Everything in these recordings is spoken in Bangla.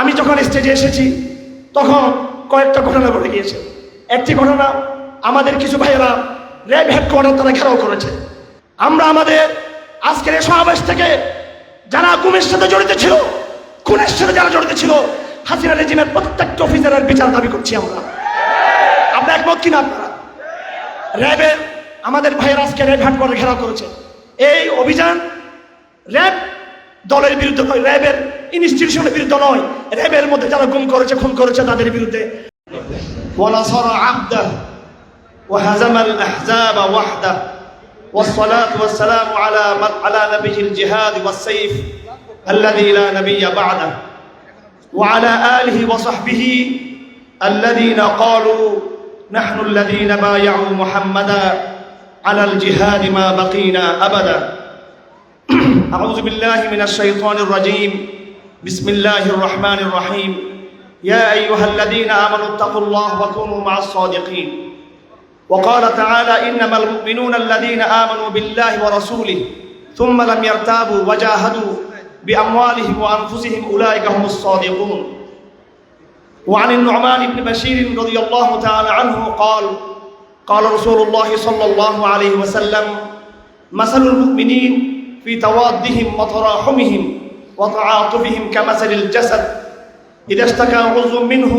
আমি যখন স্টেজে এসেছি, তখন কয়েকটা ঘটনা ঘটে গিয়েছে। একটি ঘটনা, আমাদের কিছু ভাইয়েরা র্যাব হেডকোয়ার্টার তারা ঘেরাও করেছে। আমরা আমাদের আজকের এই সমাবেশ থেকে যারা গুমের সাথে জড়িত ছিল, খুনের সাথে যারা জড়িত ছিল, হাসিনা রেজিমের প্রত্যেকটা অফিসারের বিচার দাবি করছি আমরা। আপনার একমত কিনা আপনারা? র্যাবের আমাদের ভাইয়ের আজকে র্যাব হেডকোয়ার্টার ঘেরাও করেছে। এই অভিযান র্যাব দলের বিরুদ্ধে নয় র্যাবের ইনস্টিটিউশনের বিরুদ্ধে নয় র্যাবের মধ্যে যারা গুম করেছে খুন করেছে তাদের বিরুদ্ধে ونصر عبده وهزم الأحزاب وحده والصلاة والسلام على على نبي الجهاد والسيف الذي لا نبي بعده وعلى آله وصحبه الذين قالوا نحن الذين بايعوا محمدا على الجهاد ما بقينا أبدا أعوذ بالله من الشيطان الرجيم. بسم الله الرحمن الرحيم. يا أيها الذين آمنوا اتقوا الله وكونوا مع الصادقين. وقال تعالى إنما المؤمنون الذين آمنوا بالله ورسوله ثم لم يرتابوا وجاهدوا بأموالهم وأنفسهم أولئك هم الصادقون. وعن النعمان بن بشير رضي الله تعالى عنه قال قال رسول الله صلى الله عليه وسلم مثل المؤمنين في توادهم وتراحمهم وتعاطفهم كمثل الجسد إذا اشتكى عضو منه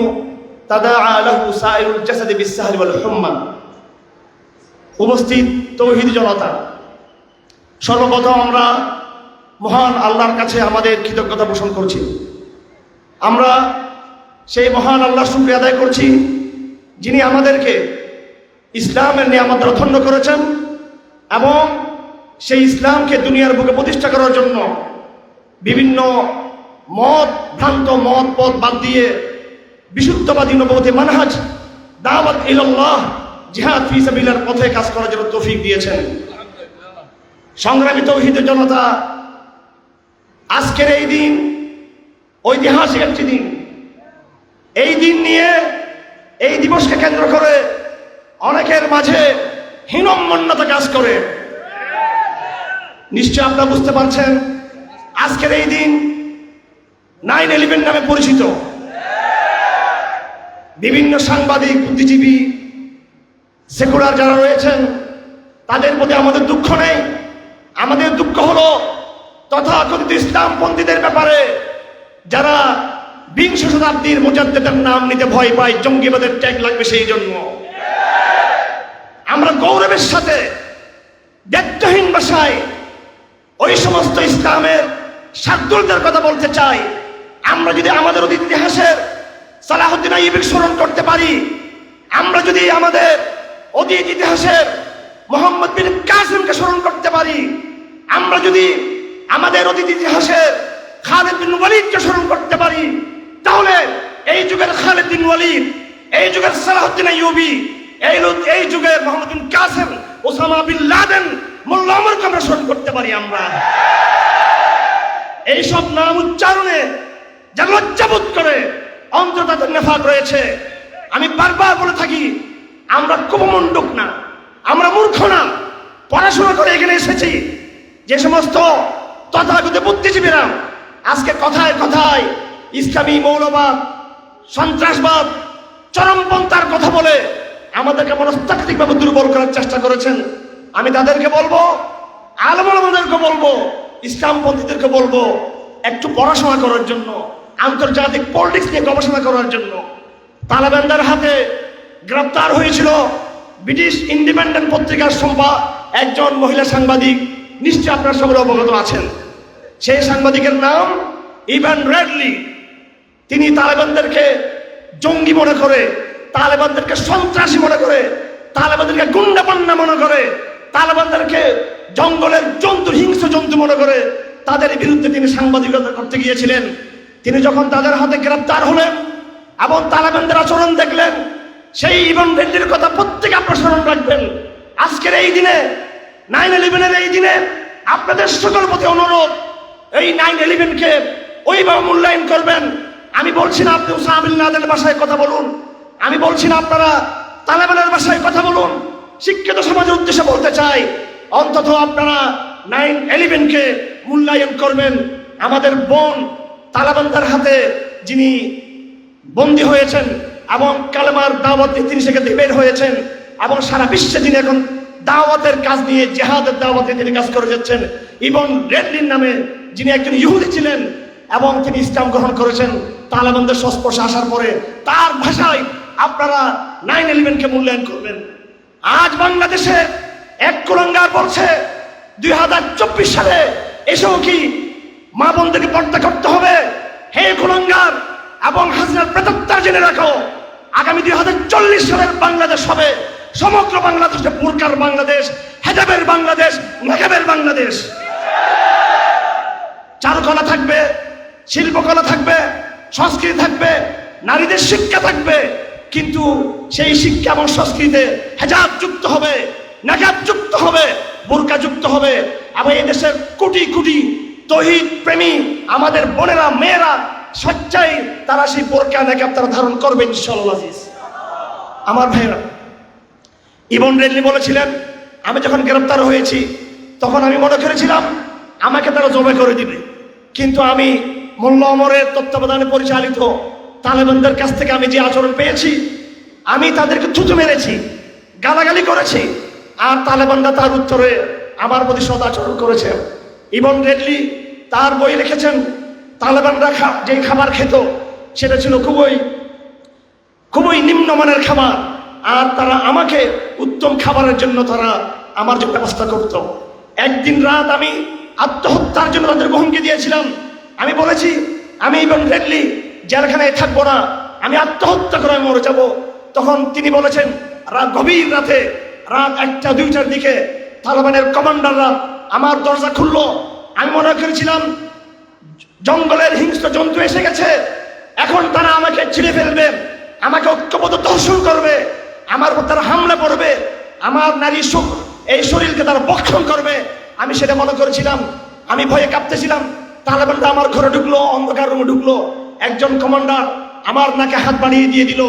تداعى له سائر الجسد بالسهر والحمى উপস্থিত তৌহিদ জনতা সর্বপ্রথম আমরা মহান আল্লাহর কাছে আমাদের কৃতজ্ঞতা পোষণ করছি আমরা সেই মহান আল্লাহর শুক্রিয়া আদায় করছি যিনি আমাদেরকে ইসলামের নিয়ামত দ্বারা ধন্য করেছেন এবং সেই ইসলামকে দুনিয়ার বুকে প্রতিষ্ঠা করার জন্য বিভিন্ন মত, ভ্রান্ত মত, পথ বাদ দিয়ে বিশুদ্ধবাদী নবতী মানহাজ, দাওয়াত ইলাল্লাহ, জিহাদ ফি সাবিলার পথে কাজ করার জন্য তৌফিক দিয়েছেন। সংগ্রামী তৌহিদের জনতা, আজকের এই দিন ঐতিহাসিক একটি দিন। এই দিন নিয়ে এই দিবসকে কেন্দ্র করে অনেকের মাঝে হীনম্মন্যতা কাজ করে। নিশ্চয় আপনারা বুঝতে পারছেন? আজকের এই দিন নাইন ইলেভেন নামে পরিচিত। বিভিন্ন সাংবাদিক, বুদ্ধিজীবী, সেকুলার যারা রয়েছেন, তাদের প্রতি আমাদের দুঃখ নেই। আমাদের দুঃখ হলো তথাকথিত ইসলামপন্থীদের ব্যাপারে যারা বিংশ শতাব্দীর মুজাদ্দেদের নাম নিতে ভয় পায়, জঙ্গিবাদের ট্যাগ লাগবে সেই জন্য। আমরা গৌরবের সাথে দায়িত্বহীন ভাষায় ওই সমস্ত ইসলামের শার্দুলদের কথা বলতে চাই। আমরা যদি আমাদের অতীত ইতিহাসের সালাহুদ্দিন আইবিক স্মরণ করতে পারি, আমরা যদি আমাদের অতীত ইতিহাসের মোহাম্মদ বিন কাসিমকে স্মরণ করতে পারি, আমরা যদি আমাদের অতীত ইতিহাসের খালেদ বিন ওয়ালিদকে স্মরণ করতে পারি, তাহলে এই যুগের খালেদ বিন ওয়ালিদ, এই যুগের সালাহুদ্দিন আইয়ুবি, এই এই যুগের Mohammad bin Qasim, Osama bin Laden মোল্লা আমরা স্মরণ করতে পারি আমরা। এইসব নাম উচ্চারণে যারা লজ্জাবোধ করে অন্তর তাদের নেফাক রয়েছে। আমি বারবার বলে থাকি, আমরা কুমমণ্ডুক না, আমরা মূর্খ না। পড়াশোনা করে এখানে এসেছি। যে সমস্ত তথাগত বুদ্ধিজীবীরা আজকে কথায় কথায় ইসলামী মৌলবাদ, সন্ত্রাসবাদ, চরমপন্থার কথা বলে আমাদেরকে মনস্তাত্ত্বিকভাবে দুর্বল করার চেষ্টা করেছেন। আমি তাদেরকে বলব আলমানদেরকে বলব, ইসলামপন্থীদেরকে বলব, একটু পড়াশোনা করার জন্য, আন্তর্জাতিক পলিটিক্স নিয়ে গবেষণা করার জন্য। তালেবানদের হাতে গ্রেপ্তার হয়েছিল ব্রিটিশ ইন্ডিপেন্ডেন্ট পত্রিকার সম্পা, একজন মহিলা সাংবাদিক নিশ্চয় আপনার সকলে অবগত আছেন। সেই সাংবাদিকের নাম ইভান রেডলি। তিনি তালেবানদেরকে জঙ্গি মনে করে, তালেবানদেরকে সন্ত্রাসী মনে করে, তালেবানদেরকে গুন্ডাপান্না মনে করে তালেবানদেরকে জঙ্গলের জন্তু, হিংস্র জন্তু মনে করে তাদের বিরুদ্ধে তিনি সাংবাদিকতা করতে গিয়েছিলেন। তিনি যখন তাদের হাতে গ্রেপ্তার হলেন এবং তালেবানদের আচরণ দেখলেন, সেই ইবন রেড্ডির কথা প্রত্যেকে আপনার স্মরণ রাখবেন। আজকের এই দিনে, নাইন ইলেভেনের এই দিনে আপনাদের সকল প্রতি অনুরোধ, এই নাইন ইলেভেনকে ওইভাবে মূল্যায়ন করবেন। আমি বলছি না আপনি উসামিল নাদের ভাষায় কথা বলুন। আমি বলছি না আপনারা তালেবানের ভাষায় কথা বলুন। শিক্ষিত সমাজের উদ্দেশ্যে বলতে চাই, অন্তত আপনারা নাইন ইলেভেনকে মূল্যায়ন করবেন। আমাদের বোন তালেবানদের হাতে যিনি বন্দী হয়েছেন এবং কালেমার দাওয়াত দিয়ে তিনি সেখান বের হয়েছেন এবং সারা বিশ্বে যিনি এখন দাওয়াতের কাজ নিয়ে জেহাদের দাওয়াতে তিনি কাজ করে যাচ্ছেন, ইবন রেডলিন নামে যিনি একজন ইহুদি ছিলেন এবং তিনি ইসলাম গ্রহণ করেছেন, তালেবানদের সংস্পর্শে আসার পরে তার ভাষায় আপনারা নাইন ইলেভেনকে মূল্যায়ন করবেন। আজ বাংলাদেশে এক কুলঙ্গার বলছে, দুই হাজার চব্বিশ সালে এসেও কি মা বোনদেরকে পর্দা করতে হবে? হে কুলঙ্গার এবং হাসিনার প্রেতাত্মার জেনে রাখো, আগামী দুই হাজার চল্লিশ সালের বাংলাদেশ হবে সমগ্র বাংলাদেশে পুরকার বাংলাদেশ, হেজাবের বাংলাদেশ, মেঘাবের বাংলাদেশ। চারুকলা থাকবে, শিল্পকলা থাকবে, সংস্কৃতি থাকবে, নারীদের শিক্ষা থাকবে। কিন্তু সেই শিক্ষা এবং সংস্কৃতিতে হেজাব যুক্ত হবে নাজাব যুক্ত হবে, বোরকা যুক্ত হবে এবং এই দেশের কোটি কোটি তহিদ প্রেমী, আমাদের বোনেরা, মেয়েরা, সচ্চাই তারা সেই বোরকা নাকাব তারা ধারণ করবে ইনশাল্লাহ। আমার ভাইয়েরা, ইবন রেডলি বলেছিলেন, আমি যখন গ্রেপ্তার হয়েছি, তখন আমি মনে করেছিলাম, আমাকে তারা জমা করে দিবে কিন্তু আমি মোল্লা অমরের তত্ত্বাবধানে পরিচালিত তালেবানদের কাছ থেকে আমি যে আচরণ পেয়েছি, আমি তাদেরকে থুতু মেরেছি, গালাগালি করেছি, আর তালেবানরা তার উত্তরে আমার প্রতি সদ আচরণ করেছে। ইবন রেডলি তার বই লিখেছেন, তালেবানরা যে খাবার খেত, সেটা ছিল খুবই খুবই নিম্নমানের খাবার, আর তারা আমাকে উত্তম খাবারের জন্য তারা আমার জন্য ব্যবস্থা করত। একদিন রাত আমি আত্মহত্যার জন্য তাদের হুমকি দিয়েছিলাম। আমি বলেছি, আমি এবং রেডলি জেলখানায় থাকব না, আমি আত্মহত্যা করে মরে যাব। তখন তিনি বলেছেন, রাত গভীর রাতে, রাত একটা, দুইটার দিকে তালেবানের কমান্ডাররা আমার দরজা খুললো। আমি মনে করেছিলাম, জঙ্গলের হিংস্র জন্তু এসে গেছে। এখন তারা আমাকে ছিঁড়ে ফেলবে, আমাকে ঐক্যবদ্ধ দর্শন করবে, আমার উপর তারা হামলা করবে, আমার নারী সুখ এই শরীরকে তারা বক্ষণ করবে। আমি সেটা মনে করেছিলাম, আমি ভয়ে কাঁপতেছিলাম। তালেবানরা আমার ঘরে ঢুকলো, অন্ধকার রুমে ঢুকলো। একজন কমান্ডার আমার নাকে হাত বাড়িয়ে দিয়ে দিল,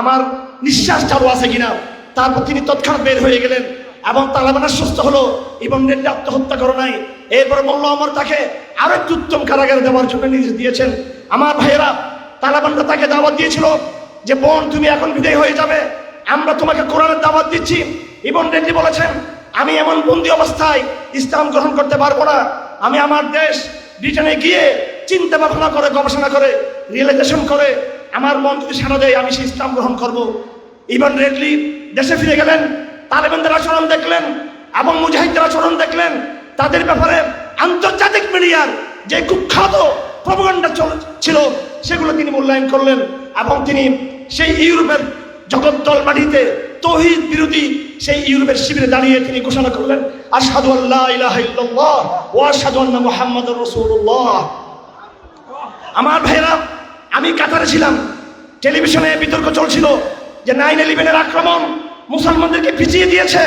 আমার নিঃশ্বাস চালু আছে কিনা, তারপর তিনি তৎক্ষণাৎ বের হয়ে গেলেন এবং তালেবানের সুস্থ হলো, এবং রেড্ডি আত্মহত্যা করে নাই। এরপর মোল্লা আমার তাকে আরও একটু উত্তম কারাগারে দেওয়ার জন্য নির্দেশ দিয়েছেন। আমার ভাইয়েরা, তালেবানরা তাকে দাওয়াত দিয়েছিল যে, বোন, তুমি এখন বিদায় হয়ে যাবে। আমরা তোমাকে কোরআনের দাওয়াত দিচ্ছি। ইবন রেড্ডি বলেছেন, আমি এমন বন্দি অবস্থায় ইসলাম গ্রহণ করতে পারব না। আমি আমার দেশ ব্রিটেনে গিয়ে চিন্তা ভাবনা করে, গবেষণা করে রিয়েলাইজেশন করে, আমার মন যদি সাড়া দেয়, আমি সেই ইসলাম গ্রহণ করব। ইবন রেডলি দেশে ফিরে গেলেন, তালেবানদের আচরণ দেখলেন এবং মুজাহিদদের আচরণ দেখলেন। তাদের ব্যাপারে আন্তর্জাতিক মিডিয়ার যে কুখ্যাত প্রবগণ্ডা ছিল, সেগুলো তিনি মূল্যায়ন করলেন এবং তিনি সেই ইউরোপের জগদ্দল মাটিতে তহিদ বিরোধী সেই ইউরোপের শিবিরে দাঁড়িয়ে তিনি ঘোষণা করলেন, আশহাদু আল্লাহ ইলাহা ইল্লাল্লাহ ওয়া আশহাদু আন্না মুহাম্মাদুর রাসূলুল্লাহ। আমার ভাইরা আমি কাতারে ছিলাম। টেলিভিশনে বিতর্ক চলছিল যে নাইন ইলেভেনের আক্রমণ মুসলমানদেরকে পিছিয়ে দিয়েছে।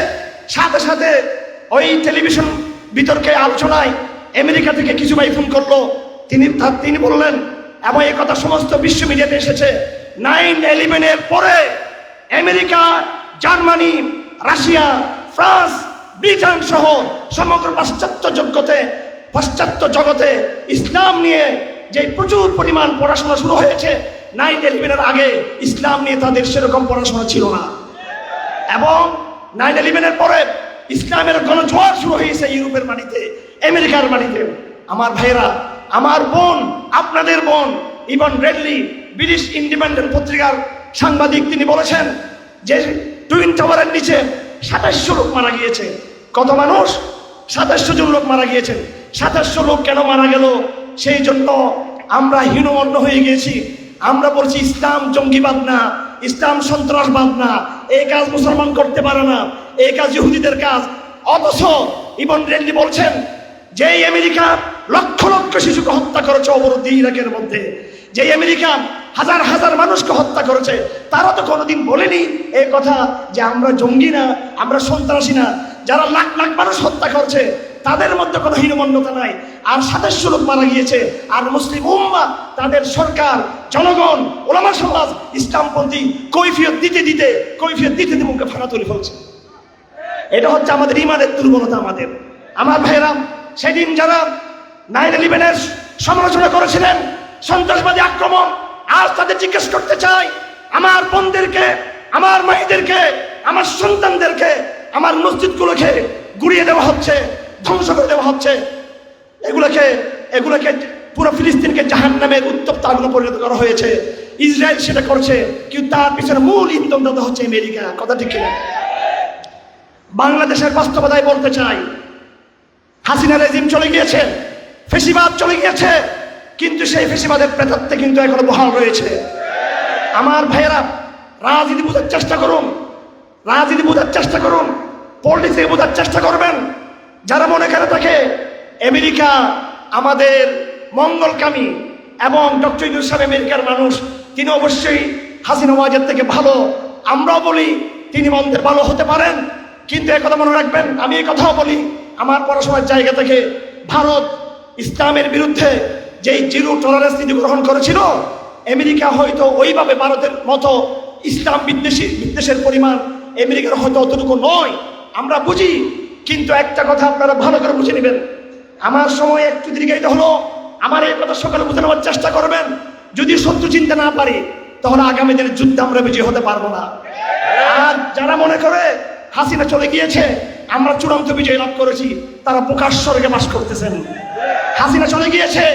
সাথে সাথে ওই টেলিভিশন বিতর্কে আলোচনায় আমেরিকা থেকে কিছু ভাই ফোন করল। তিনি তিনি বললেন, এবং এই কথা সমস্ত বিশ্ব মিডিয়াতে এসেছে। নাইন ইলেভেনের পরে America, Germany, Russia, France, Britain সহ সমগ্র পাশ্চাত্য জগতে পাশ্চাত্য জগতে ইসলাম নিয়ে যে প্রচুর পরিমাণ পড়াশোনা শুরু হয়েছে নাইন ইলেভেনের আগে ইসলাম নিয়ে তাদের সেরকম পড়াশোনা ছিল না। এবং নাইন ইলেভেনের পরে ইসলামের গণজোয়ার শুরু হয়েছে ইউরোপের মাটিতে, আমেরিকার মাটিতে। আমার ভাইয়েরা, আমার বোন, আপনাদের বোন, ইভন রেডলি ব্রিটিশ ইন্ডিপেন্ডেন্ট পত্রিকার সাংবাদিক, তিনি বলেছেন যে টুইন টাওয়ারের নিচে সাতাশশো লোক মারা গিয়েছে। কত মানুষ? সাতাশশো জন লোক মারা গিয়েছেন। সাতাশশো লোক কেন মারা গেল? সেই জন্য আমরা হীনমন্য হয়ে গিয়েছি। আমরা বলছি, ইসলাম জঙ্গিবাদ না, ইসলাম সন্ত্রাসবাদ না এই কাজ মুসলমান করতে পারে না এই কাজ ইহুদিদের কাজ। অথচ ইবন রেড্ডি বলছেন যে আমেরিকা লক্ষ লক্ষ শিশুকে হত্যা করেছে অবরোধী ইরাকের মধ্যে যে আমেরিকা হাজার হাজার মানুষকে হত্যা করেছে, তারা তো কোনোদিন বলেনি এই কথা যে আমরা জঙ্গি না, আমরা সন্ত্রাসী না। যারা লাখ লাখ মানুষ হত্যা করছে তাদের মধ্যে কোনো হীনমন্যতা নাই। আর সাতাশশো লোক মারা গিয়েছে। আর মুসলিম উম্মা, তাদের সরকার, জনগণ, ওলামা সমাজ ইসলামপন্থী কৈফিয়ত দিতে দিতে, কৈফিয়ত দিতে দিতে মুখে ফাঁকা তুলে ফেলছে। এটা হচ্ছে আমাদের ইমানের দুর্বলতা আমাদের। আমার ভাইয়েরা, সেদিন যারা নাইন ইলেভেনের সমালোচনা করেছিলেন, সন্ত্রাসবাদী আক্রমণ, আজ তাদের জিজ্ঞেস করতে চাই, আমার বোনদেরকে, আমার মায়েদেরকে আমার সন্তানদেরকে, আমার মসজিদগুলোকে গুড়িয়ে দেওয়া হচ্ছে। ধ্বংস করে দেওয়া হচ্ছে। এগুলোকে এগুলোকে পুরো ফিলিস্তিনকে জাহান নামের উত্তপ্ত আগুনে পরিণত করা হয়েছে। ইসরায়েল সেটা করছে, কিন্তু তার পিছনে মূল ইন্ধনদাতা হচ্ছে আমেরিকা। কথা ঠিক কিনা? বাংলাদেশের বাস্তবতায় বলতে চাই, হাসিনা রেজিম চলে গিয়েছে, ফেসিবাদ চলে গিয়েছে, কিন্তু সেই ফেসিবাদের প্রেতাত্মে কিন্তু এখনও বহাল রয়েছে। আমার ভাইয়েরা, রাজনীতি বোঝার চেষ্টা করুন, রাজনীতি বোঝার চেষ্টা করুন পলিটিক্সে বোঝার চেষ্টা করবেন। যারা মনে করে থাকে, আমেরিকা আমাদের মঙ্গলকামী এবং ডক্টর ইউনুস সাহেব আমেরিকার মানুষ, তিনি অবশ্যই হাসিনা ওয়াজের থেকে ভালো। আমরাও বলি তিনি মন্দের ভালো হতে পারেন, কিন্তু একথা মনে রাখবেন, আমি এই কথাও বলি, আমার পড়াশোনার জায়গা থেকে ভারত ইসলামের বিরুদ্ধে যেই জিরো টলারেন্স নীতি গ্রহণ করেছিল, আমেরিকা হয়তো ওইভাবে ভারতের মতো ইসলাম বিদ্বেষী বিদ্বেষের পরিমাণ আমেরিকার হয়তো অতটুকু নয়। আমরা বুঝি কিন্তু একটা কথা আপনারা ভালো করে বুঝে নেবেন। আমার সময় একটু দীর্ঘায়িত হলো। আমার এই কথা সকালে বুঝে নেওয়ার চেষ্টা করবেন। যদি সত্য চিন্তা না পারি, তাহলে আগামী দিনের যুদ্ধে আমরা বিজয় হতে পারব না। আর যারা মনে করে হাসিনা চলে গিয়েছে, আমরা চূড়ান্ত বিজয় লাভ করেছি, তারা প্রকাশ স্বর্গে বাস করতেছেন। হাসিনা চলে গিয়েছে,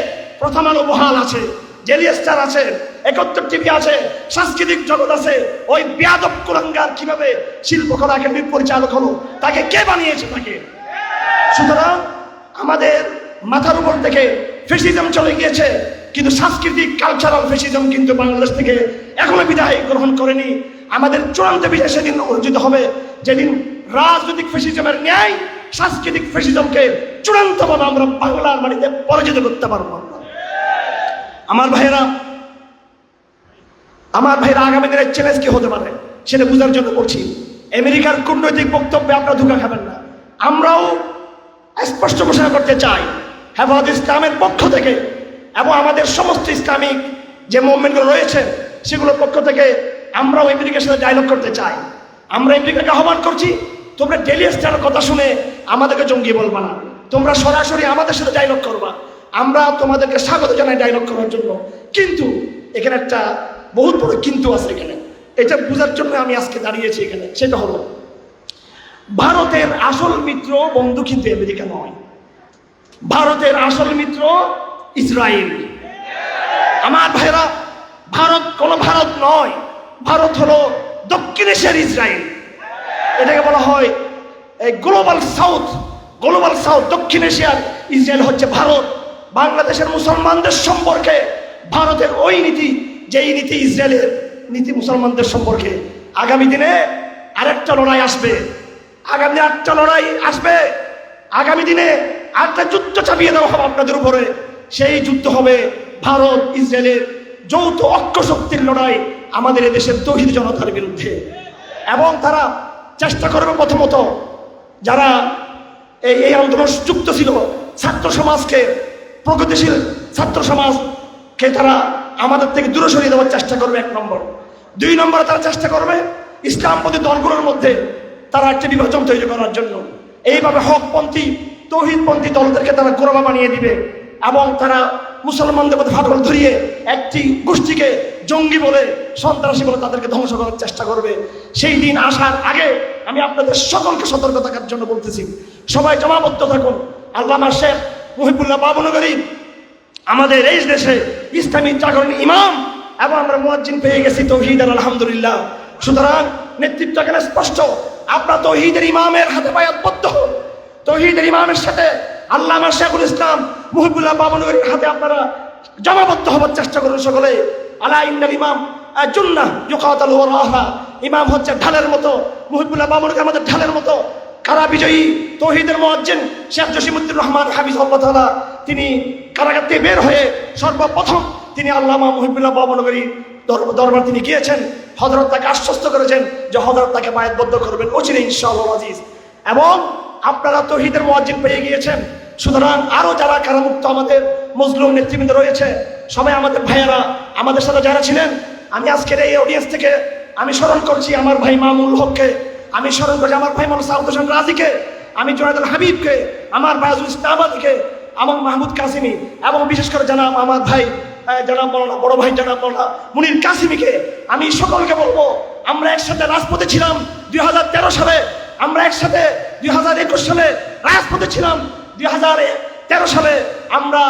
প্রথম আলো বহাল আছে জেলি স্টার আছে একত্র টিভি আছে, সাংস্কৃতিক জগৎ আছে। ওই বেয়াদব কুলাঙ্গার কীভাবে শিল্পকলা একাডেমির পরিচালক হলো, তাকে কে বানিয়েছে তাকে? সুতরাং আমাদের মাথার উপর থেকে ফেসিজম চলে গিয়েছে, কিন্তু সাংস্কৃতিক কালচারাল ফেসিজম কিন্তু বাংলাদেশ থেকে এখনও বিদায় গ্রহণ করেনি। আমাদের চূড়ান্ত বিজয় সেদিন অর্জিত হবে, যেদিন রাজনৈতিক ফেসিজমের ন্যায় সাংস্কৃতিক ফেসিজমকে চূড়ান্তভাবে আমরা বাংলার মাটিতে পরাজিত করতে পারব। আমার ভাইয়েরা আমার ভাইয়েরা আগামী দিনের চ্যালেঞ্জ কি হতে পারে? সেটা বোঝার জন্য বলছি। আমেরিকার কূটনৈতিক বক্তব্যে আপনারা ধোকা খাবেন না। আমরাও স্পষ্ট ঘোষণা করতে চাই, হেফাজত ইসলামের পক্ষ থেকে এবং আমাদের সমস্ত ইসলামিক যে মুভমেন্টগুলো রয়েছে, সেগুলোর পক্ষ থেকে আমরাও আমেরিকার সাথে ডায়লগ করতে চাই। আমরা আমেরিকাকে আহ্বান করছি, তোমরা ডেলি স্টারের কথা শুনে আমাদেরকে জঙ্গি বলবা না। তোমরা সরাসরি আমাদের সাথে ডায়লগ করবা। আমরা তোমাদেরকে স্বাগত জানাই ডায়লগ করার জন্য। কিন্তু এখানে একটা বহুত বড় কিন্তু আছে এখানে। এটা বোঝার জন্য আমি আজকে দাঁড়িয়েছি এখানে, সেটা হলো, ভারতের আসল মিত্র বন্ধু কিন্তু আমেরিকা নয়। ভারতের আসল মিত্র ইসরায়েল। আমার ভাইরা ভারত কোন ভারত নয়, ভারত হলো দক্ষিণ এশিয়ার ইসরায়েল। এটাকে বলা হয়, এই গ্লোবাল সাউথ গ্লোবাল সাউথ, দক্ষিণ এশিয়ার ইসরায়েল হচ্ছে ভারত। বাংলাদেশের মুসলমানদের সম্পর্কে ভারতের ওই নীতি যেই নীতি ইসরায়েলের নীতি মুসলমানদের সম্পর্কে আগামী দিনে আরেকটা লড়াই আসবে। আগামী আরেকটা লড়াই আসবে। আগামী দিনে আরেকটা যুদ্ধ চাপিয়ে দেওয়া হবে আপনাদের উপরে। সেই যুদ্ধ হবে ভারত ইসরায়েলের যৌথ অক্ষ শক্তির লড়াই আমাদের এদেশের তহিদ জনতার বিরুদ্ধে। এবং তারা চেষ্টা করবে প্রথমত যারা এই এই আন্দোলন যুক্ত ছিল ছাত্র সমাজকে, প্রগতিশীল ছাত্র সমাজকে তারা আমাদের থেকে দূরে সরিয়ে দেওয়ার চেষ্টা করবে এক নম্বর। দুই নম্বরে তারা চেষ্টা করবে ইসলামপন্থী দলগুলোর মধ্যে তারা একটা বিভাজন তৈরি করার জন্য। এইভাবে হকপন্থী, তৌহিদপন্থী দলদেরকে তারা গোরবা বানিয়ে দিবে এবং তারা মুসলমানদের মধ্যে ফাটল ধরিয়ে একটি গোষ্ঠীকে জঙ্গি বলে, সন্ত্রাসী বলে তাদেরকে ধ্বংস করার চেষ্টা করবে। সেই দিন আসার আগে আমি আপনাদের সকলকে সতর্ক থাকার জন্য বলতেছি। সবাই জমাবদ্ধ থাকুন। আল্লামা শেখ মহিবুল্লাহ বাবনগরী আমাদের এই দেশে ইসলামী জাগরণ ইমাম এবং আমরা মুয়াজ্জিন পেয়ে গেছি তৌহিদ আর আলহামদুলিল্লাহ। সুতরাং নেতৃত্ব এখানে স্পষ্ট। আপনার তৌহিদের ইমামের হাতে পায়াতবদ্ধ হন তৌহিদের ইমামের সাথে আল্লামা শেখুল ইসলাম মুহিবুল্লাহ বাবনগরীর হাতে আপনারা জমাবদ্ধ হবার চেষ্টা করুন সকলে। আলা ইন্নাল ইমাম জুন্না ইউকাতাল ইমাম হচ্ছে ঢালের মতো, মুহিবুল্লাহ বাবনগরী আমাদের ঢালের মতো। কারা বিজয়ী? তৌহিদের মোয়াজ্জেন শেখ জসিমুদ্দিন রহমান, হাফিজ আল্লাহ তিনি কারাগার থেকে বের হয়ে সর্বপ্রথম তিনি আল্লামা মুহিবুল্লাহ বাবনগরী দর- দরবার তিনি গিয়েছেন হজরত তাকে আশ্বস্ত করেছেন যে হজরত তাকে মায়াতবদ্ধ করবেন। অচিরে ইনশাআল্লাহ আজিজ। এবং আপনারা তৌহিদের মোয়াজ্জিন পেয়ে গিয়েছেন। সুতরাং আরও যারা কারামুক্ত আমাদের মজলুম নেতৃবৃন্দ রয়েছে, সবাই আমাদের ভাইয়েরা, আমাদের সাথে যারা ছিলেন, আমি আজকের এই অডিয়েন্স থেকে আমি স্মরণ করছি আমার ভাই মামুল হককে। আমি স্মরণ করছি আমার ভাই মৌলানা সাউদ হোসেন রাজিকে, আমি জোনাদুল হাবিবকে, আমার বায়াজুল ইসলামাদিকে এবং মাহমুদ কাসিমি এবং বিশেষ করে জানাব আমার ভাই জনাব মৌলানা, বড় ভাই জনাব মৌলানা মুনির কাসিমিকে। আমি সকলকে বলব, আমরা একসাথে রাজপথে ছিলাম দুই হাজার তেরো সালে, আমরা একসাথে দুই হাজার একুশ সালে রাজপথে ছিলাম দুই তেরো সালে, আমরা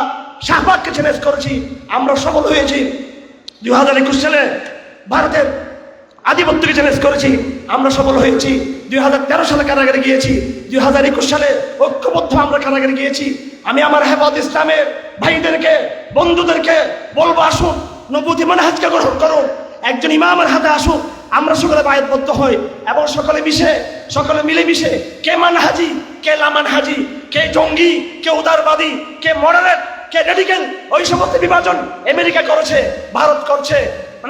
শাহবাগকে চ্যালেঞ্জ করেছি, আমরা সফল হয়েছি। দুই হাজার একুশ সালে ভারতের আধিপত্যকে চ্যালেঞ্জ করেছি। আমরা সফল হয়েছি। দুই হাজার তেরো সালে কারাগারে গিয়েছি। দুই হাজার একুশ সালে ঐক্যবদ্ধ আমরা কারাগারে গিয়েছি। আমি আমার হেফাজ ইসলামের ভাইদেরকে, বন্ধুদেরকে বলব, আসুন নবুতি মানহাজকে গ্রহণ করুন। একজন ইমামের হাতে আসুন আমরা সকলে বায়তবদ্ধ হই এবং সকলে মিশে, সকলে মিলে মিশে কে মানহাজি কে লামান হাজি, কে জঙ্গি, কে উদারবাদী, কে মডারেট, কে রেডিক্যাল, ওই সমস্ত বিভাজন আমেরিকা করেছে, ভারত করছে।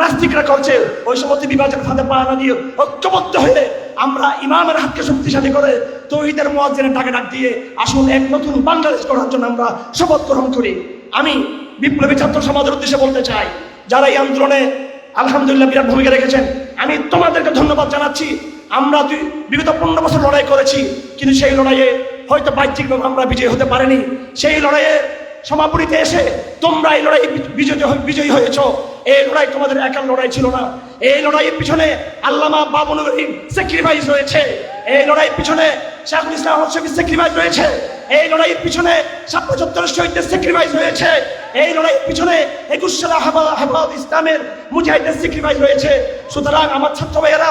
নাস্তিকরা করছে ওই সমস্ত বিভাজন হাতে পা না দিয়ে ঐক্যবদ্ধ হয়ে আমরা ইমামের হাতকে শক্তিশালী করে তৌহিদের মহাজেনের ডাকে ডাক দিয়ে আসুন এক নতুন বাংলাদেশ গড়ার জন্য আমরা শপথ গ্রহণ করি। আমি বিপ্লবী ছাত্র সমাজের উদ্দেশ্যে বলতে চাই, যারা এই আন্দোলনে আলহামদুলিল্লাহ বিরাট ভূমিকা রেখেছেন, আমি তোমাদেরকে ধন্যবাদ জানাচ্ছি। আমরা দুই বিগত পনেরো বছর লড়াই করেছি, কিন্তু সেই লড়াইয়ে হয়তো বাহ্যিকভাবে আমরা বিজয়ী হতে পারিনি। সেই লড়াইয়ে সমাপনীতে এসে তোমরা এই লড়াই বিজয়ী বিজয়ী হয়েছ। এই লড়াই তোমাদের একার লড়াই ছিল না। এই লড়াইয়ের পিছনে আল্লামা বাবুল রহিম স্যাক্রিফাইস রয়েছে। এই লড়াইয়ের পিছনে শাহুল ইসলাম শফির স্যাক্রিফাইস রয়েছে। এই লড়াইয়ের পিছনে চত্বরের শহীদদের স্যাক্রিফাইস রয়েছে। এই লড়াইয়ের পিছনে একুশ সালে হাফাজ ইসলামের মুজাহিদের স্যাক্রিফাইস রয়েছে। সুতরাং আমার ছাত্র ভাইয়েরা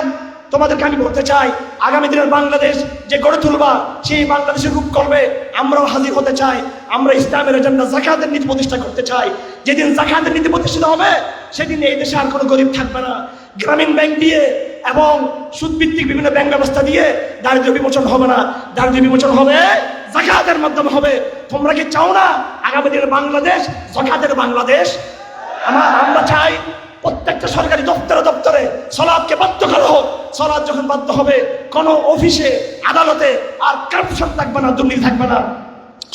তোমাদেরকে আমি বলতে চাই, আগামী দিনের বাংলাদেশ যে গড়ে তুলবা, সেই বাংলাদেশের রূপ করবে আমরাও হাজির হতে চাই। আমরা ইসলামের এজেন্ডা জাকাতের নীতি প্রতিষ্ঠা করতে চাই। যেদিন জাকাতের নীতি প্রতিষ্ঠিত হবে, সেদিন এই দেশে আর কোনো গরিব থাকবে না। গ্রামীণ ব্যাংক দিয়ে এবং সুদভিত্তিক বিভিন্ন ব্যাংক ব্যবস্থা দিয়ে দারিদ্র বিমোচন হবে না। দারিদ্র বিমোচন হবে জাকাতের মাধ্যমে হবে। তোমরা কি চাও না আগামী দিনের বাংলাদেশ জাকাতের বাংলাদেশ? আমরা চাই প্রত্যেকটা সরকারি দপ্তরে দপ্তরে সলাদকে বাধ্য করা হোক। সলাদ যখন বাধ্য হবে, কোনো অফিসে, আদালতে আর কারপশন থাকবে না, দুর্নীতি থাকবে না।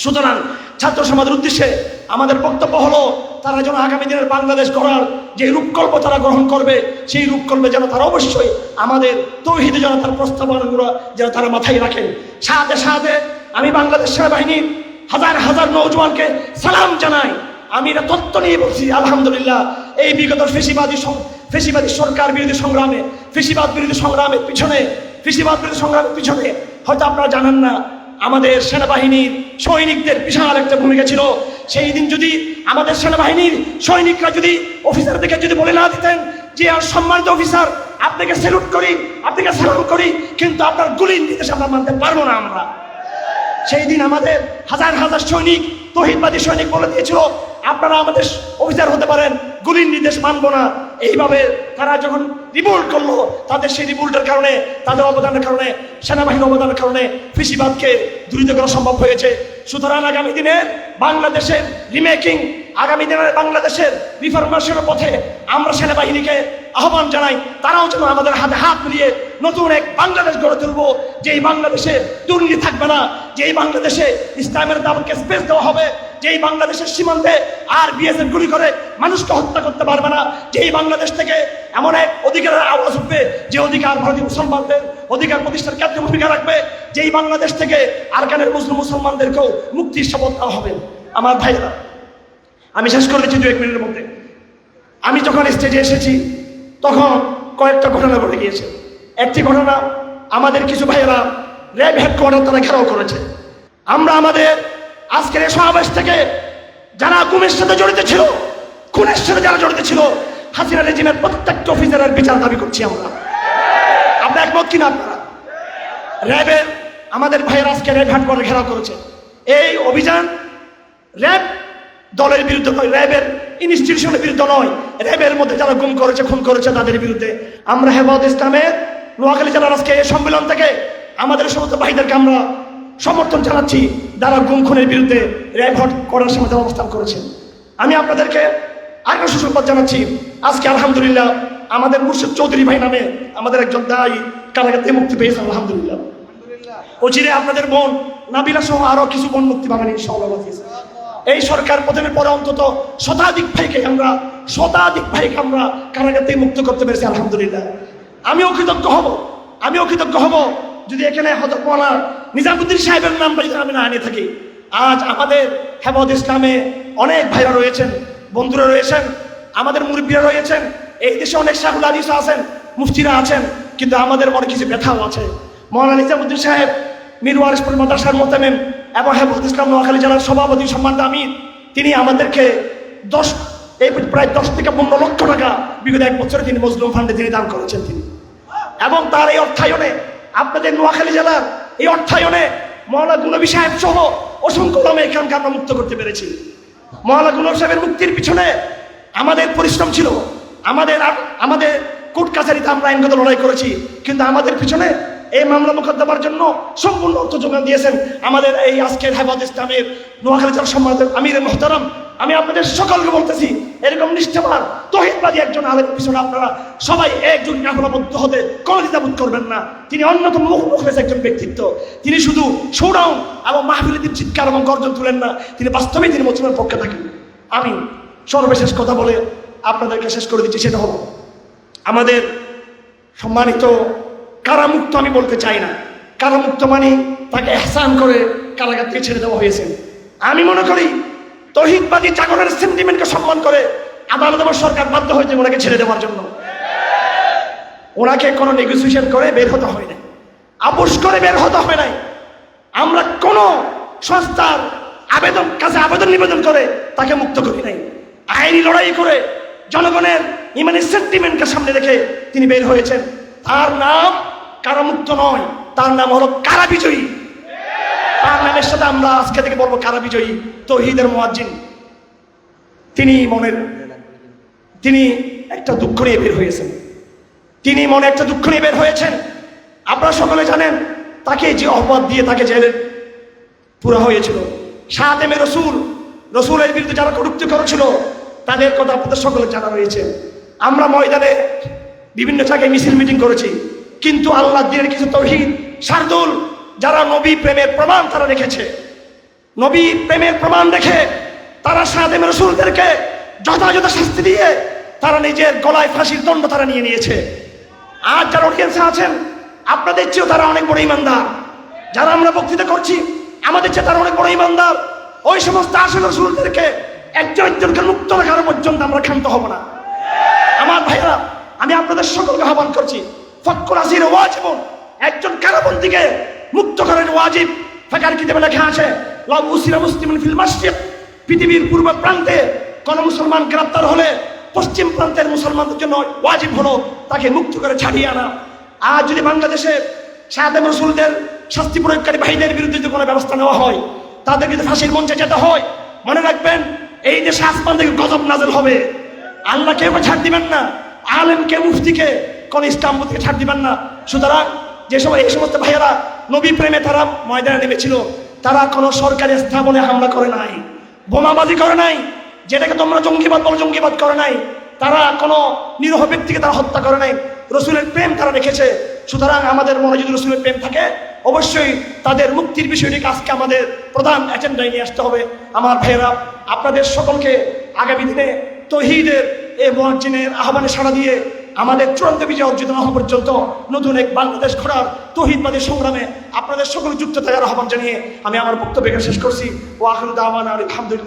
সুতরাং ছাত্র সমাজের উদ্দেশ্যে আমাদের বক্তব্য হলো, তারা যেন আগামী দিনের বাংলাদেশ গড়ার যে রূপকল্প তারা গ্রহণ করবে, সেই রূপকল্পে যেন তারা অবশ্যই আমাদের তৌহিদে তার প্রস্তাবনাগুলো যেন তারা মাথায় রাখেন। সাথে সাথে আমি বাংলাদেশ সেনাবাহিনীর হাজার হাজার নৌজওয়ানকে সালাম জানাই। আমি এটা তত্ত্ব নিয়ে বলছি, আলহামদুলিল্লাহ। এই বিগত ফেসিবাদী ফেসিবাদী সরকার বিরোধী সংগ্রামে, ফেসিবাদ বিরোধী সংগ্রামের পিছনে, ফেসিবাদ বিরোধী সংগ্রামের পিছনে, হয়তো আপনারা জানেন না, আমাদের সেনাবাহিনীর সৈনিকদের বিশাল একটা ভূমিকা ছিল। সেই দিন যদি আমাদের সেনাবাহিনীর সৈনিকরা যদি অফিসারদেরকে যদি বলে না দিতেন যে, আর সম্মানিত অফিসার, আপনাকে স্যালুট করি, আপনাকে সালাম করি, কিন্তু আপনার গুলির নির্দেশ আমরা মানতে পারব না আমরা। সেই দিন আমাদের হাজার হাজার সৈনিক, তহিদবাদী সৈনিক বলে দিয়েছিল আপনারা আমাদের অফিসার হতে পারেন, গুলির নির্দেশ মানবো না। এইভাবে তারা যখন রিভোল্ট করল, তাদের সেই রিভোল্টের কারণে, তাদের অবদানের কারণে, সেনাবাহিনীর অবদানের কারণে ফিসিবাদকে দূরিত করা সম্ভব হয়েছে। সুতরাং আগামী দিনে বাংলাদেশের রিমেকিং আগামী দিনের বাংলাদেশের রিফরমেশনের পথে আমরা সেনাবাহিনীকে আহ্বান জানাই, তারাও যেন আমাদের হাতে হাত মিলিয়ে নতুন এক বাংলাদেশ গড়ে তুলবো, যেই বাংলাদেশে দুর্নীতি থাকবে না, যেই বাংলাদেশে ইসলামের দাবতকে স্পেস দেওয়া হবে, যেই বাংলাদেশের সীমান্তে আর বিএসএফ গুলি করে মানুষকে হত্যা করতে পারবে না। যেই বাংলাদেশ থেকে এমন এক অধিকারের আওয়াজ উঠবে, যে অধিকার ভারতীয় মুসলমানদের অধিকার প্রতিষ্ঠার ক্ষেত্রে ভূমিকা রাখবে, যেই বাংলাদেশ থেকে আরকানের মুসলিম মুসলমানদেরকেও মুক্তির শপথ দেওয়া হবে। আমার ভাইরা আমি শেষ করে দিচ্ছি দু এক মিনিটের মধ্যে। আমি যখন স্টেজে এসেছি, তখন কয়েকটা ঘটনা ঘটে গিয়েছে। একটি ঘটনা আমাদের কিছু ভাইয়েরা র্যাব হেডকোয়ার্টার তারা ঘেরাও করেছে। আমরা আমাদের আজকের এই সমাবেশ থেকে যারা গুমের সাথে জড়িত ছিল, খুনের সাথে যারা জড়িত ছিল, হাসিনা রেজিমের প্রত্যেকটা অফিসারের বিচার দাবি করছি আমরা। আপনার একমত কিনা আপনারা? র্যাবের আমাদের ভাইয়ের আজকে র্যাব হেডকোয়ার্টার ঘেরাও করেছে। এই অভিযান র্যাব দলের বিরুদ্ধে নয়, র্যাবের ইনস্টিটিউশনের বিরুদ্ধে নয়। র্যাবের মধ্যে যারা গুম করেছে, খুন করেছে, তাদের বিরুদ্ধে আমরা হেফাজত ইসলামের নোয়াখালী জেলার আজকে এই সম্মেলন থেকে আমাদের সমস্ত ভাইদেরকে আমরা সমর্থন জানাচ্ছি যারা গুম খুনের বিরুদ্ধে র্যাব হট করার সময় অবস্থান করেছেন। আমি আপনাদেরকে আরেকটা সুসংবাদ জানাচ্ছি। আজকে আলহামদুলিল্লাহ আমাদের মুর্শিদ চৌধুরী ভাই নামে আমাদের একজন দায়ী কারাগার মুক্তি পেয়েছেন, আলহামদুলিল্লাহ। অচিরে আপনাদের বোন নাবিলা সহ আরও কিছু বোন মুক্তি পাবেন এই সরকার পতনের পরে অন্তত শতাধিক ভাইকে আমরা, শতাধিক ভাইকে আমরা কারাগার থেকে মুক্ত করতে পেরেছি, আলহামদুলিল্লাহ। আমিও কৃতজ্ঞ হব, আমিও কৃতজ্ঞ হব। যদি এখানে হজরত মৌলানা নিজামুদ্দিন সাহেবের নামটা যদি আমি না আনে থাকি, আজ আমাদের হেফাজত ইসলামে অনেক ভাইরা রয়েছেন, বন্ধুরা রয়েছেন, আমাদের মুরব্বীরা রয়েছেন, এই দেশে অনেক শাহুল আদিস আছেন, মুফতিরা আছেন, কিন্তু আমাদের মনে কিছু ব্যথাও আছে। মৌলানা নিজামুদ্দিন সাহেব মিরওয়ারিসপুর মাদ্রাসার মোতামেম এবং হেফুজ ইসলাম নোয়াখালী জেলার সভাপতি সম্মানিত আমির, তিনি আমাদেরকে দশ, এই প্রায় দশ থেকে পনেরো লক্ষ টাকা বিগত এক বছরে তিনি মজলুম ফান্ডে তিনি দান করেছেন তিনি। এবং তার এই অর্থায়নে আপনাদের নোয়াখালী জেলার এই অর্থায়নে মহলা গুলবি সাহেব সহ অসংখ্য নামে এখানকে আমরা মুক্ত করতে পেরেছি। মহলা গুলব সাহেবের মুক্তির পিছনে আমাদের পরিশ্রম ছিল। আমাদের আমাদের কোর্ট কাছারিতে আমরা আইনগত লড়াই করেছি। কিন্তু আমাদের পিছনে এই মামলা মোকদ্দমার জন্য সম্পূর্ণ অর্থ যোগান দিয়েছেন আমাদের এই আজকের হেফাজ ইসলামের নোয়াখালী জেলার সম্মানিত আমির মোহতারাম। আমি আপনাদের সকলকে বলতেছি নিষ্ঠাবান, তহিদবাদী একজন আলের পিছনে আপনারা সবাই একজন কাফলাবদ্ধ হতে কোনো দ্বিধাবোধ করবেন না। তিনি অন্যতম মুখ মুখলেস একজন ব্যক্তিত্ব। তিনি শুধু শোডাউন এবং মাহফিলে তিনি চিৎকার এবং গর্জন তুলেন না, তিনি বাস্তবে তিনি মুসলিমের পক্ষে থাকেন। আমি সর্বশেষ কথা বলে আপনাদেরকে শেষ করে দিচ্ছি, সেটা হলো, আমাদের সম্মানিত কারামুক্ত আমি বলতে চাই না। কারামুক্ত মানে তাকে এহসান করে কারাগার থেকে ছেড়ে দেওয়া হয়েছে। আমি মনে করি তহিদবাদী জাগরণের সেন্টিমেন্টকে সম্মান করে আদালত এবং সরকার বাধ্য হয়েছে ওনাকে ছেড়ে দেওয়ার জন্য। ওনাকে কোনো নেগোসিয়েশন করে বের হতে হয় নাই। আপোষ করে বের হতে হবে নাই। আমরা কোনো সংস্থার আবেদন কাছে আবেদন নিবেদন করে তাকে মুক্ত করি নাই। আইনি লড়াই করে জনগণের ইমানের সেন্টিমেন্টকে সামনে রেখে তিনি বের হয়েছেন। তার নাম কারামুক্ত নয়, তার নাম হলো কারা বিজয়ী তার নামের সাথে আমরা আজকে থেকে বলব কারা বিজয়ী তৌহিদের মোয়াজ্জিন। তিনি মনের তিনি একটা দুঃখ নিয়ে বের হয়েছেন। তিনি মনে একটা দুঃখ নিয়ে বের হয়েছেন। আপনারা সকলে জানেন, তাকে যে অপবাদ দিয়ে তাকে জেলে পুরা হয়েছিল। সাতেমে রসুল, রসুলের বিরুদ্ধে যারা কটুক্তি করেছিল তাদের কথা আপনাদের সকলে জানা রয়েছে। আমরা ময়দানে বিভিন্ন জায়গায় মিছিল মিটিং করেছি। কিন্তু আল্লাহ দিনের কিছু তৌহিদ, শার্দুল, যারা নবী প্রেমের প্রমাণ তারা রেখেছে। নবী প্রেমের প্রমাণ রেখে তারা সাদেম রসুলদেরকে যথাযথ শাস্তি দিয়ে তারা নিজের গলায় ফাঁসির দণ্ড তারা নিয়ে নিয়েছে। আর যারা অডিয়েন্সে আছেন, আপনাদের চেয়েও তারা অনেক বড় ইমানদার। যারা আমরা বক্তৃতা করছি, আমাদের চেয়ে তারা অনেক বড় ইমানদার। ওই সমস্ত আশেখ রসুলদেরকে একজন একজনকে মুক্ত রাখার পর্যন্ত আমরা ক্ষান্ত হব না। আমার ভাইরা আমি আপনাদের সকলকে আহ্বান করছি ফক্কর আসির ওয়াজিবন একজন কারাবন্দিকে মুক্ত করেন ওয়াজিব ফাঁকার কিতাবে লেখা আছে, লাউ উসিরা মুসলিমিন ফিল মাসজিদ পৃথিবীর পূর্ব প্রান্তে কোন মুসলমান গ্রেপ্তার হলে পশ্চিম প্রান্তের মুসলমানদের জন্য ওয়াজিব হলো তাকে মুক্ত করে ছাড়িয়ে আনা। আর যদি বাংলাদেশে সাদেম রসুলদের শাস্তি প্রয়োগকারী ভাইদের বিরুদ্ধে যদি কোনো ব্যবস্থা নেওয়া হয় তাদেরকে যদি ফাঁসির মঞ্চে যেতে হয়। মনে রাখবেন, এই দেশে আসমান থেকে গজব নাজেল হবে। আল্লাহ কেউ ছাড় দিবেন না আলেমকে মুফতিকে, কোন ইসলামকে ছাড় দিবেন না। সুতরাং যে সময় এই সমস্ত ভাইয়েরা নবী প্রেমে তারা ময়দানে নেমেছিল, তারা কোনো সরকারি স্থাপনে হামলা করে নাই, বোমাবাজি করে নাই যেটাকে তোমরা জঙ্গিবাদ বলো, জঙ্গিবাদ করে নাই। তারা কোনো নিরহ ব্যক্তিকে তারা হত্যা করে নাই। রসুলের প্রেম তারা রেখেছে। সুতরাং আমাদের মনে যদি রসুলের প্রেম থাকে, অবশ্যই তাদের মুক্তির বিষয়টিকে আজকে আমাদের প্রধান এজেন্ডায় নিয়ে আসতে হবে। আমার ভাইয়েরা, আপনাদের সকলকে আগামী দিনে তহিদের এই মহাজিনের আহ্বানে সাড়া দিয়ে আমাদের চূড়ান্ত বিজয় অর্জিত না পর্যন্ত নতুন এক বাংলাদেশ খোঁড়ার তহিদবাদী সংগ্রামে আপনাদের সকল যুক্ত থাকার আহ্বান জানিয়ে আমি আমার বক্তব্য শেষ করছি। ও আখরুদ আহমান আলহামদুলিল্লাহ